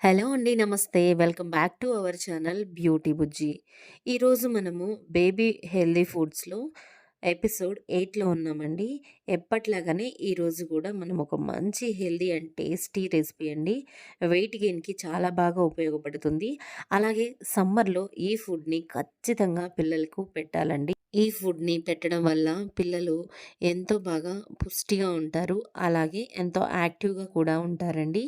Hello అండి. నమస్తే. Welcome back to our channel beauty Bujji. ఈరోజు మనము బేబీ హెల్దీ ఫుడ్స్‌లో ఎపిసోడ్ ఎయిట్లో ఉన్నామండి. ఎప్పట్లాగానే ఈరోజు కూడా మనం ఒక మంచి హెల్దీ అండ్ టేస్టీ రెసిపీ అండి. వెయిట్ గెయిన్‌కి చాలా బాగా ఉపయోగపడుతుంది. అలాగే సమ్మర్‌లో ఈ ఫుడ్‌ని ఖచ్చితంగా పిల్లలకు పెట్టాలండి. ఈ ఫుడ్‌ని పెట్టడం వల్ల పిల్లలు ఎంతో బాగా పుష్టిగా ఉంటారు. అలాగే ఎంతో యాక్టివ్‌గా కూడా ఉంటారండి.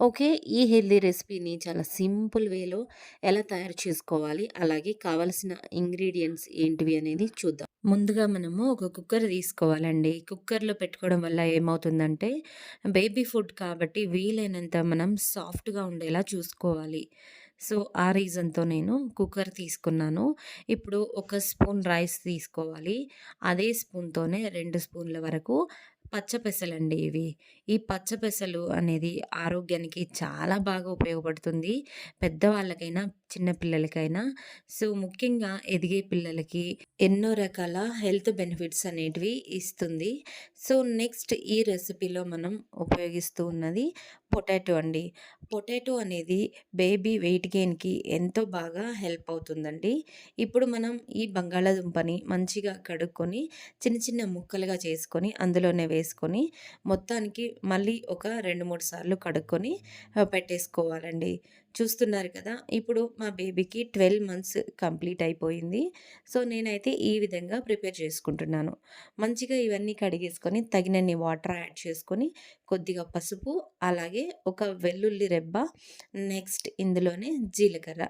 ఓకే. ఈ హెల్తీ రెసిపీని చాలా సింపుల్ వేలో ఎలా తయారు చేసుకోవాలి, అలాగే కావాల్సిన ఇంగ్రీడియంట్స్ ఏంటివి అనేది చూద్దాం. ముందుగా మనము ఒక కుక్కర్ తీసుకోవాలండి. కుక్కర్‌లో పెట్టుకోవడం వల్ల ఏమవుతుందంటే బేబీ ఫుడ్ కాబట్టి వీలైనంత మనం సాఫ్ట్‌గా ఉండేలా చూసుకోవాలి. సో, ఆ రీజన్‌తో నేను కుక్కర్ తీసుకున్నాను. ఇప్పుడు ఒక స్పూన్ రైస్ తీసుకోవాలి. అదే స్పూన్‌తోనే రెండు స్పూన్ల వరకు పచ్చపెసలండి ఇవి. ఈ పచ్చపెసలు అనేది ఆరోగ్యానికి చాలా బాగా ఉపయోగపడుతుంది. పెద్దవాళ్ళకైనా, చిన్నపిల్లలకైనా సో, ముఖ్యంగా ఎదిగే పిల్లలకి ఎన్నో రకాల హెల్త్ బెనిఫిట్స్ అనేటివి ఇస్తుంది. సో, నెక్స్ట్ ఈ రెసిపీలో మనం ఉపయోగిస్తూ ఉన్నది పొటాటో అండి. పొటాటో అనేది బేబీ వెయిట్ గెయిన్‌కి ఎంతో బాగా హెల్ప్ అవుతుందండి. ఇప్పుడు మనం ఈ బంగాళాదుంపని మంచిగా కడుక్కొని చిన్న చిన్న ముక్కలుగా చేసుకొని అందులోనే వేసుకొని మొత్తానికి మళ్ళీ ఒక 2, 3 సార్లు కడుక్కొని పెట్టేసుకోవాలండి. చూస్తున్నారు కదా! ఇప్పుడు మా బేబీకి 12 మంత్స్ కంప్లీట్ అయిపోయింది. సో, నేనైతే ఈ విధంగా ప్రిపేర్ చేసుకుంటున్నాను. మంచిగా ఇవన్నీ కడిగేసుకొని తగినన్ని వాటర్ యాడ్ చేసుకొని కొద్దిగా పసుపు, అలాగే ఒక వెల్లుల్లి రెబ్బ, నెక్స్ట్ ఇందులోనే జీలకర్ర.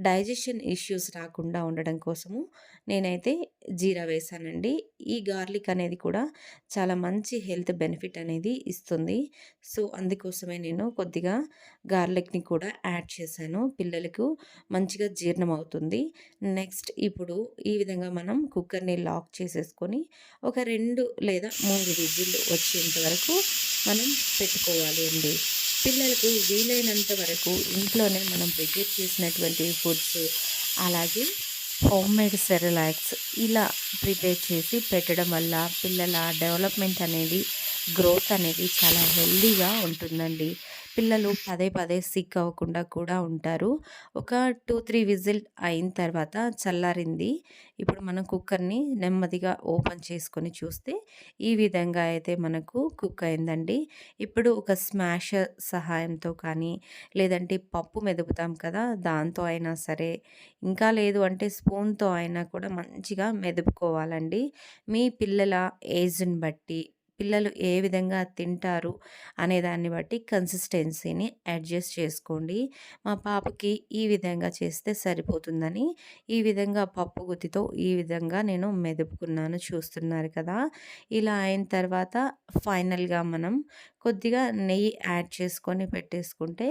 డైజెషన్ ఇష్యూస్ రాకుండా ఉండడం కోసము నేనైతే జీరా వేశానండి. ఈ గార్లిక్ అనేది కూడా చాలా మంచి హెల్త్ బెనిఫిట్ అనేది ఇస్తుంది. సో, అందుకోసమే నేను కొద్దిగా గార్లిక్‌ని కూడా యాడ్ యాడ్ చేశాను. పిల్లలకు మంచిగా జీర్ణం అవుతుంది. నెక్స్ట్ ఇప్పుడు ఈ విధంగా మనం కుక్కర్‌ని లాక్ చేసేసుకొని ఒక రెండు లేదా మూడు విజిల్ వచ్చేంత వరకు మనం పెట్టుకోవాలి అండి. పిల్లలకు వీలైనంత వరకు ఇంట్లోనే మనం ప్రిపేర్ చేసినటువంటి ఫుడ్స్ అలాగే హోమ్ మేడ్ సెరలాక్స్ ఇలా ప్రిపేర్ చేసి పెట్టడం వల్ల పిల్లల డెవలప్‌మెంట్ అనేది, గ్రోత్ అనేది చాలా హెల్తీగా ఉంటుందండి. పిల్లలు పదే పదే సిక్ అవ్వకుండా కూడా ఉంటారు. ఒక 2, 3 విజిల్ అయిన తర్వాత చల్లారింది. ఇప్పుడు మనం కుక్కర్‌ని నెమ్మదిగా ఓపెన్ చేసుకొని చూస్తే ఈ విధంగా అయితే మనకు కుక్ అయిందండి. ఇప్పుడు ఒక స్మాషర్ సహాయంతో కానీ, లేదంటే పప్పు మెదుపుతాం కదా! దాంతో అయినా సరే, ఇంకా లేదు అంటే స్పూన్‌తో అయినా కూడా మంచిగా మెదుపుకోవాలండి. మీ పిల్లల ఏజ్‌ని బట్టి, పిల్లలు ఏ విధంగా తింటారు అనే దాన్ని బట్టి కన్సిస్టెన్సీని అడ్జస్ట్ చేసుకోండి. మా పాపకి ఈ విధంగా చేస్తే సరిపోతుందని ఈ విధంగా పప్పు గుత్తితో ఈ విధంగా నేను మెదుపుకున్నాను చూస్తున్నారు కదా! ఇలా అయిన తర్వాత ఫైనల్‌గా మనం కొద్దిగా నెయ్యి యాడ్ చేసుకొని పెట్టేసుకుంటే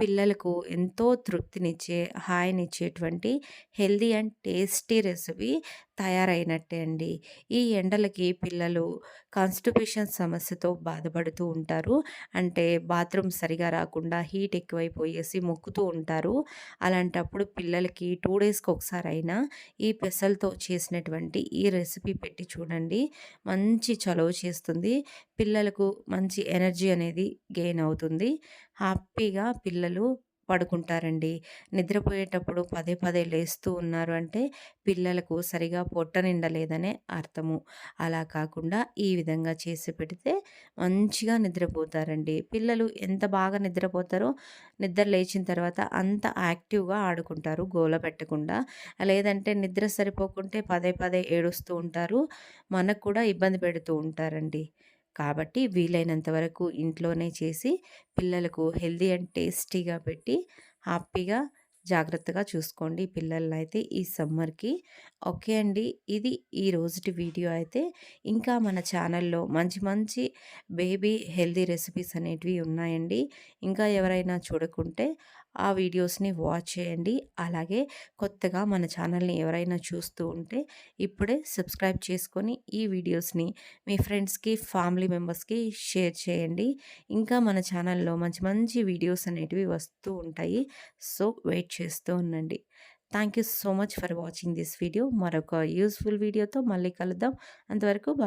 పిల్లలకు ఎంతో తృప్తినిచ్చే, హాయినిచ్చేటువంటి హెల్దీ అండ్ టేస్టీ రెసిపీ తయారైనట్టే అండి. ఈ ఎండలకి పిల్లలు కాన్‌స్టిపేషన్ సమస్యతో బాధపడుతూ ఉంటారు. అంటే బాత్రూమ్ సరిగా రాకుండా హీట్ ఎక్కువైపోయేసి మొక్కుతూ ఉంటారు. అలాంటప్పుడు పిల్లలకి టూ డేస్‌కి ఒకసారి అయినా ఈ పెసలతో చేసినటువంటి ఈ రెసిపీ పెట్టి చూడండి. మంచి చలువ చేస్తుంది. పిల్లలకు మంచి ఎనర్జీ ఎనర్జీ అనేది గెయిన్ అవుతుంది. హ్యాపీగా పిల్లలు పడుకుంటారండి. నిద్రపోయేటప్పుడు పదే పదే లేస్తూ ఉన్నారు అంటే పిల్లలకు సరిగా పొట్ట నిండలేదనే అర్థము. అలా కాకుండా ఈ విధంగా చేసి పెడితే మంచిగా నిద్రపోతారండి. పిల్లలు ఎంత బాగా నిద్రపోతారో నిద్ర లేచిన తర్వాత అంత యాక్టివ్‌గా ఆడుకుంటారు గోల పెట్టకుండా. లేదంటే నిద్ర సరిపోకుంటే పదే పదే ఏడుస్తూ ఉంటారు. మనకు కూడా ఇబ్బంది పెడుతూ ఉంటారండి. కాబట్టి వీలైనంత వరకు ఇంట్లోనే చేసి పిల్లలకు హెల్దీ అండ్ టేస్టీగా పెట్టి హ్యాపీగా, జాగ్రత్తగా చూసుకోండి పిల్లలనైతే ఈ సమ్మర్‌కి. ఓకే అండి. ఇది ఈ రోజుటి వీడియో అయితే. ఇంకా మన ఛానల్‌లో మంచి మంచి బేబీ హెల్దీ రెసిపీస్ అనేటివి ఉన్నాయండి. ఇంకా ఎవరైనా చూడకుంటే ఆ వీడియోస్‌ని వాచ్ చేయండి. అలాగే కొత్తగా మన ఛానల్‌ని ఎవరైనా చూస్తూ ఉంటే ఇప్పుడే సబ్స్క్రైబ్ చేసుకొని ఈ వీడియోస్‌ని మీ ఫ్రెండ్స్‌కి, ఫ్యామిలీ మెంబర్స్‌కి షేర్ చేయండి. ఇంకా మన ఛానల్‌లో మంచి మంచి వీడియోస్ అనేటివి వస్తూ ఉంటాయి. సో, వెయిట్ చేస్తూ ఉండండి. Thank you so much for watching this video. మరొక యూస్ఫుల్ వీడియోతో మళ్ళీ కలుద్దాం. అంతవరకు బాయ్.